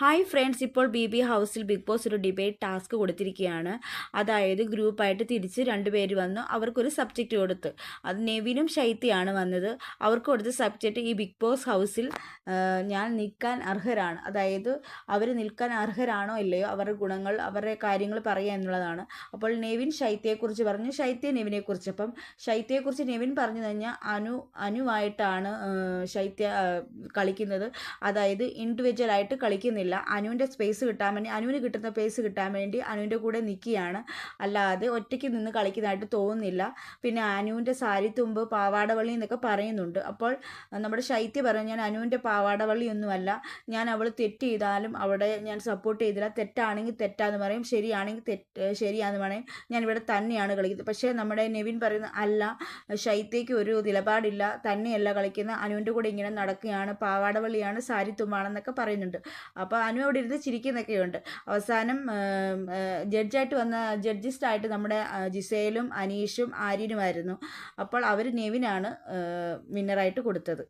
Hi friends ഇപ്പോൾ B B ഹൗസിൽ big boss ഒരു ഡിബേറ്റ് ടാസ്ക് കൊടുത്തിരിക്കുകയാണ്. അതായത് ഗ്രൂപ്പായിട്ട് തിരിച്ച് രണ്ടുപേര് വന്നു. അവർക്കൊരു സബ്ജക്റ്റ് കൊടുത്ത്. അത് നെവിനും ശൈത്യയാണ് വന്നത്. അവർക്ക് കൊടുത്ത സബ്ജക്റ്റ് ഈ ബിഗ് ബോസ് ഹൗസിൽ ഞാൻ നിൽക്കാൻ അർഹരാണ്. അതായത് അവർ നിൽക്കാൻ അർഹരാണോ ഇല്ലയോ അവരുടെ ഗുണങ്ങൾ അവരുടെ കാര്യങ്ങൾ പറയുക എന്നുള്ളതാണ്. അപ്പോൾ നെവിൻ ശൈത്യയെക്കുറിച്ച് പറഞ്ഞു. ശൈത്യ നെവിനെക്കുറിച്ച്. അപ്പം ശൈത്യയെക്കുറിച്ച് നെവിൻ പറഞ്ഞു കഴിഞ്ഞാൽ അനു അനുവായിട്ടാണ് ശൈത്യ കളിക്കുന്നത്. അതായത് ഇൻഡിവിജ്വൽ ആയിട്ട് കളിക്കുന്നില്ല അനുവിന്റെ സ്പേസ് കിട്ടാൻ വേണ്ടി അനുവിന് കിട്ടുന്ന സ്പേസ് കിട്ടാൻ വേണ്ടി അനുവിന്റെ കൂടെ നിൽക്കുകയാണ് അല്ലാതെ ഒറ്റയ്ക്ക് നിന്ന് കളിക്കുന്നതായിട്ട് തോന്നുന്നില്ല. പിന്നെ അനുവിന്റെ സാരിത്തുമ്പ് പാവാടവള്ളി എന്നൊക്കെ പറയുന്നുണ്ട്. അപ്പോൾ നമ്മുടെ ശൈത്യ പറഞ്ഞു ഞാൻ അനുവിന്റെ പാവാടവള്ളി ഒന്നുമല്ല ഞാൻ അവൾ തെറ്റ് ചെയ്താലും അവിടെ ഞാൻ സപ്പോർട്ട് ചെയ്തില്ല. തെറ്റാണെങ്കിൽ തെറ്റാന്ന് പറയും. ശരിയാണെങ്കിൽ തെറ്റ് ശരിയാന്ന് പറയും. ഞാൻ ഇവിടെ തന്നെയാണ് കളിക്കുന്നത്. പക്ഷേ നമ്മുടെ നെവിൻ പറയുന്ന അല്ല ശൈത്യയ്ക്ക് ഒരു നിലപാടില്ല. തന്നെയല്ല കളിക്കുന്ന അനുവിന്റെ കൂടെ ഇങ്ങനെ നടക്കുകയാണ്. പാവാടവള്ളിയാണ് സാരിത്തുമ്പാണെന്നൊക്കെ പറയുന്നുണ്ട്. അപ്പോൾ അനു അവിടെ ഇരുന്ന് ചിരിക്കുന്നൊക്കെയുണ്ട്. അവസാനം ജഡ്ജായിട്ട് വന്ന ജഡ്ജിസ്റ്റായിട്ട് നമ്മുടെ ജിസേലും അനീഷും ആര്യനുമായിരുന്നു. അപ്പോൾ അവർ നെവിനാണ് വിന്നറായിട്ട് കൊടുത്തത്.